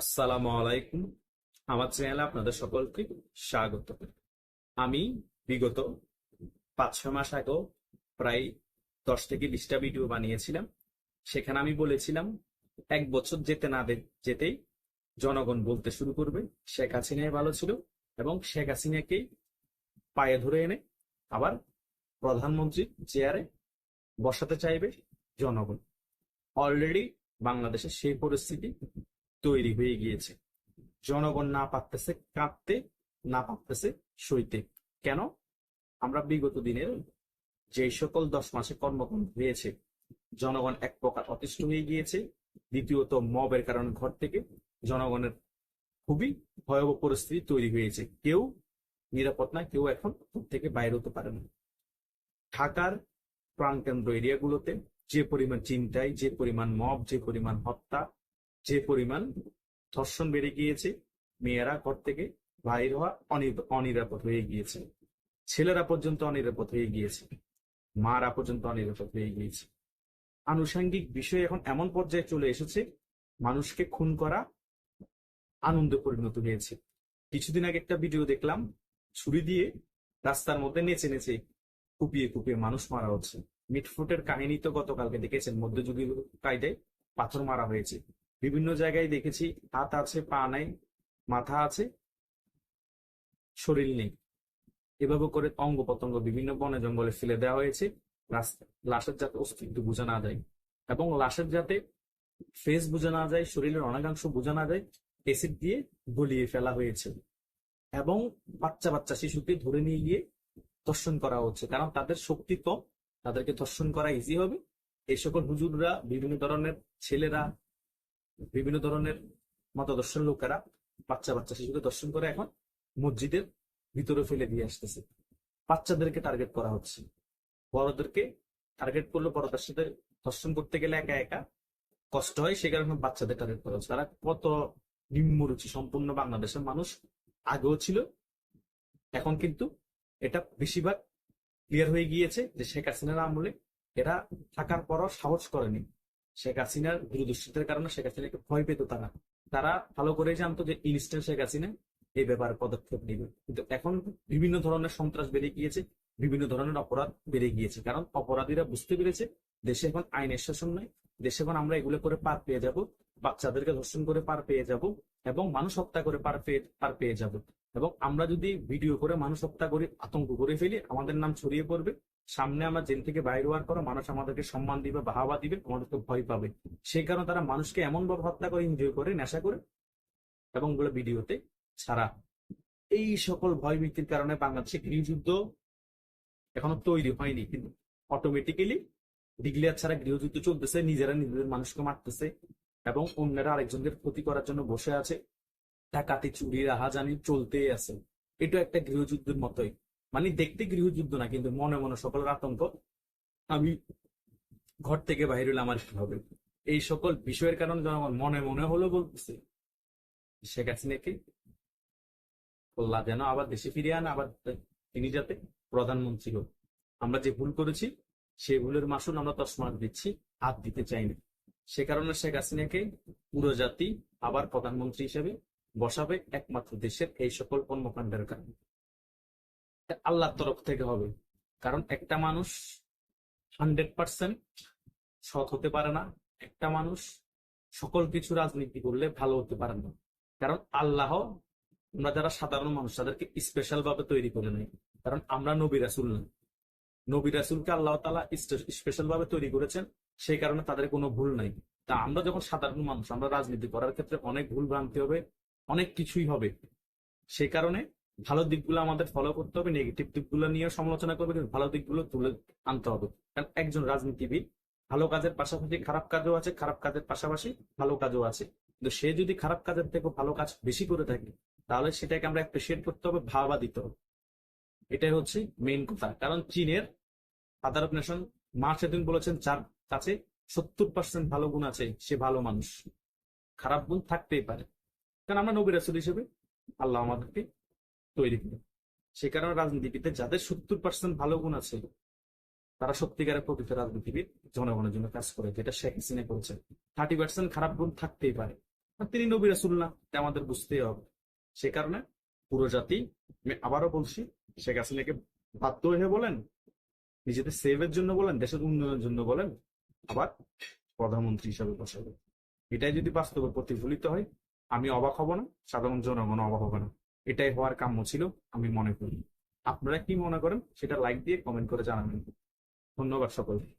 আসসালামু আলাইকুম। আমার চ্যানেলে আপনাদের সকলকে স্বাগত। আমি বিগত পাঁচ ছয় মাস আগেও প্রায় দশ থেকে বিশটা ভিডিও বানিয়েছিলাম। সেখানে আমি বলেছিলাম, এক বছর যেতে না যেতেই জনগণ বলতে শুরু করবে। শেখ হাসিনাই ভালো ছিল এবং শেখ হাসিনাকেই পায়ে ধরে এনে আবার প্রধানমন্ত্রী চেয়ারে বসাতে চাইবে জনগণ। অলরেডি বাংলাদেশে সেই পরিস্থিতি তৈরি হয়ে গিয়েছে। জনগণ না পারতেছে কাঁদতে, না পারতেছে সইতে। কেন? আমরা বিগত দিনের যে সকল দশ মাসে কর্মকাণ্ড হয়েছে, জনগণ এক প্রকার অতিষ্ঠ হয়ে গিয়েছে। দ্বিতীয়ত মবের কারণে ঘর থেকে জনগণের খুবই ভয়াবহ পরিস্থিতি তৈরি হয়েছে। কেউ নিরাপদ না, কেউ এখন থেকে বাইরে হতে পারে না। ঢাকার প্রাণকেন্দ্র এরিয়াগুলোতে যে পরিমাণ চিন্তায়, যে পরিমাণ মব, যে পরিমাণ হত্যা যে পরিমাণ ধর্ষণ বেড়ে গিয়েছে, মেয়েরা ঘর থেকে বাইর হওয়া অনিরাপদ হয়ে গিয়েছে। ছেলেরা পর্যন্ত অনিরাপদ হয়ে গিয়েছে। মারা পর্যন্ত অনিরাপদ হয়ে গিয়েছে। আনুষঙ্গিক বিষয় এখন এমন পর্যায়ে চলে এসেছে, মানুষকে খুন করা আনন্দে পরিণত হয়েছে। কিছুদিন আগে একটা ভিডিও দেখলাম, ছুরি দিয়ে রাস্তার মধ্যে নেচে নেচে কুপিয়ে কুপিয়ে মানুষ মারা হচ্ছে। মিটফুটের কাহিনী তো গতকালকে দেখেছেন, মধ্যযুগীয় কায়দায় পাথর মারা হয়েছে। বিভিন্ন জায়গায় দেখেছি হাত আছে, পা নাই, মাথা আছে, শরীর নেই। এভাবে করে অঙ্গ প্রত্যঙ্গ বিভিন্ন বনে জঙ্গলে ফেলে দেওয়া হয়েছে। লাশের যাতে অস্তিত্ব বোঝা না যায় এবং লাশের যাতে ফেস বোঝা না যায়, শরীরের অনেকাংশ বোঝা না যায় এসিড দিয়ে গলিয়ে ফেলা হয়েছে এবং বাচ্চা বাচ্চা শিশুকে ধরে নিয়ে গিয়ে ধর্ষণ করা হচ্ছে। কারণ তাদের শক্তি কম, তাদেরকে ধর্ষণ করা ইজি হবে। এই সকল হুজুররা, বিভিন্ন ধরনের ছেলেরা বিভিন্ন ধরনের মতদর্শের লোকেরা বাচ্চা বাচ্চা শিশুকে দর্শন করে এখন মসজিদের ভিতরে ফেলে দিয়ে আসতেছে। বাচ্চাদেরকে টার্গেট করা হচ্ছে। বড়দেরকে টার্গেট করলে বড়দের সাথে দর্শন করতে গেলে একা একা কষ্ট হয়, সে কারণে বাচ্চাদের টার্গেট করা হচ্ছে। তারা কত নিম্নরুচি সম্পূর্ণ বাংলাদেশের মানুষ আগেও ছিল, এখন কিন্তু এটা বেশিরভাগ ক্লিয়ার হয়ে গিয়েছে যে শেখ হাসিনার আমলে এরা থাকার পরও সাহস করেনি। শেখ হাসিনার দূরদৃষ্টিতার কারণে শেখ হাসিনাকে ভয় পেত তারা। তারা ভালো করে জানতো যে ইনস্ট্যান্ট শেখ হাসিনা এই ব্যাপারে পদক্ষেপ নেবে। কিন্তু এখন বিভিন্ন ধরনের সন্ত্রাস বেড়ে গিয়েছে, বিভিন্ন ধরনের অপরাধ বেড়ে গিয়েছে। কারণ অপরাধীরা বুঝতে পেরেছে, দেশে এখন আইনের শাসন নাই, দেশে এখন আমরা এগুলো করে পার পেয়ে যাব, বাচ্চাদেরকে ধর্ষণ করে পার পেয়ে যাব এবং মানুষ হত্যা করে পার পেয়ে পার পেয়ে যাব। এবং আমরা যদি ভিডিও করে মানুষ হত্যা করে, আতঙ্ক করে ফেলি, আমাদের নাম ছড়িয়ে পড়বে। সামনে আমরা জেল থেকে বাইরে হওয়ার পর মানুষ আমাদেরকে সম্মান দিবে, বাহাবা দিবে আমাদেরকে ভয় পাবে। সেই কারণে তারা মানুষকে এমন ভাবে হত্যা করে এনজয় করে, নেশা করে এবং বলে ভিডিওতে ছাড়া। এই সকল ভয় ভীতির কারণে বাংলাদেশে গৃহযুদ্ধ এখনও তৈরি হয়নি, কিন্তু অটোমেটিক্যালি ডিক্লেয়ার ছাড়া গৃহযুদ্ধ চলতেছে, নিজেরা নিজেদের মানুষকে মারতেছে এবং অন্যরা আরেকজনদের ক্ষতি করার জন্য বসে আছে। ডাকাতি চুরি রাহাজানি চলতেই আছে। এটা একটা গৃহযুদ্ধের মতোই। মানে দেখতে গৃহযুদ্ধ না, কিন্তু মনে মনে সকলের আতঙ্ক, আমি ঘর থেকে বাইরে হলে আমার কি হবে? এই সকল বিষয়ের কারণে জনগণ মনে মনে হলো বলতেছে। শেখ হাসিনাকে কল্লা যেন আবার দেশে ফিরিয়ে আনে, আবার তিনি যাতে প্রধানমন্ত্রী হোক। আমরা যে ভুল করেছি সেই ভুলের মাসুল আমরা তসমাত দিচ্ছি, হাত দিতে চাই না। সে কারণে শেখ হাসিনাকে পুরো জাতি আবার প্রধানমন্ত্রী হিসেবে বসাবে, একমাত্র দেশের এই সকল কর্মকাণ্ডের কারণে। আল্লাহর তরফ থেকে হবে। কারণ একটা মানুষ হান্ড্রেড পার্সেন্ট সৎ হতে পারে না। একটা মানুষ সকল কিছু রাজনীতি করলে ভালো হতে পারে না। কারণ আল্লাহ আমরা যারা সাধারণ মানুষ, তাদেরকে স্পেশাল ভাবে তৈরি করে নেই কারণ আমরা নবী রাসুল না। নবী রাসুলকে আল্লাহ তালা স্পেশাল ভাবে তৈরি করেছেন, সেই কারণে তাদের কোনো ভুল নাই। তা আমরা যখন সাধারণ মানুষ, আমরা রাজনীতি করার ক্ষেত্রে অনেক ভুল ভ্রান্তি হবে, অনেক কিছুই হবে। সেই কারণে ভালো দিকগুলো আমাদের ফলো করতে হবে নেগেটিভ দিকগুলো নিয়ে সমালোচনা করবে, কিন্তু ভালো দিকগুলো তুলে আনতে হবে। কারণ একজন রাজনীতিবিদ ভালো কাজের পাশাপাশি খারাপ কাজও আছে, খারাপ কাজের পাশাপাশি ভালো কাজও আছে। কিন্তু সে যদি খারাপ কাজের থেকে ভালো কাজ বেশি করে থাকে, তাহলে সেটাকে আমরা অ্যাপ্রিসিয়েট করতে হবে, ভাবা দিতে হবে। এটাই হচ্ছে মেইন কথা। কারণ চীনের ফাদার অফ নেশন মা সেদিন বলেছেন, যার কাছে সত্তর পার্সেন্ট ভালো গুণ আছে, সে ভালো মানুষ। খারাপ গুণ থাকতেই পারে। কারণ আমরা নবী রাসুল হিসেবে আল্লাহ আমাদেরকে তৈরি করে সে কারণে রাজনীতিবিদদের যাদের সত্তর পার্সেন্ট ভালো গুণ আছে, তারা সত্যিকারের প্রকৃত রাজনীতিবিদ জনগণের জন্য কাজ করে, যেটা শেখ হাসিনা করেছে থার্টি পার্সেন্ট খারাপ গুণ থাকতেই পারে। তিনি নবী রাসুল না আমাদের বুঝতেই হবে। সে কারণে পুরো জাতি, আমি আবারও বলছি, শেখ হাসিনাকে বাধ্য হয়ে বলেন, নিজেদের সেভের জন্য বলেন, দেশের উন্নয়নের জন্য বলেন, আবার প্রধানমন্ত্রী হিসাবে বসাবে এটাই যদি বাস্তবে প্রতিফলিত হয়, আমি অবাক হব না, সাধারণ জনগণ অবাক হবে না। এটাই হওয়ার কাম্য ছিল, আমি মনে করি। আপনারা কি মনে করেন? সেটা লাইক দিয়ে কমেন্ট করে জানাবেন। ধন্যবাদ সকলকে।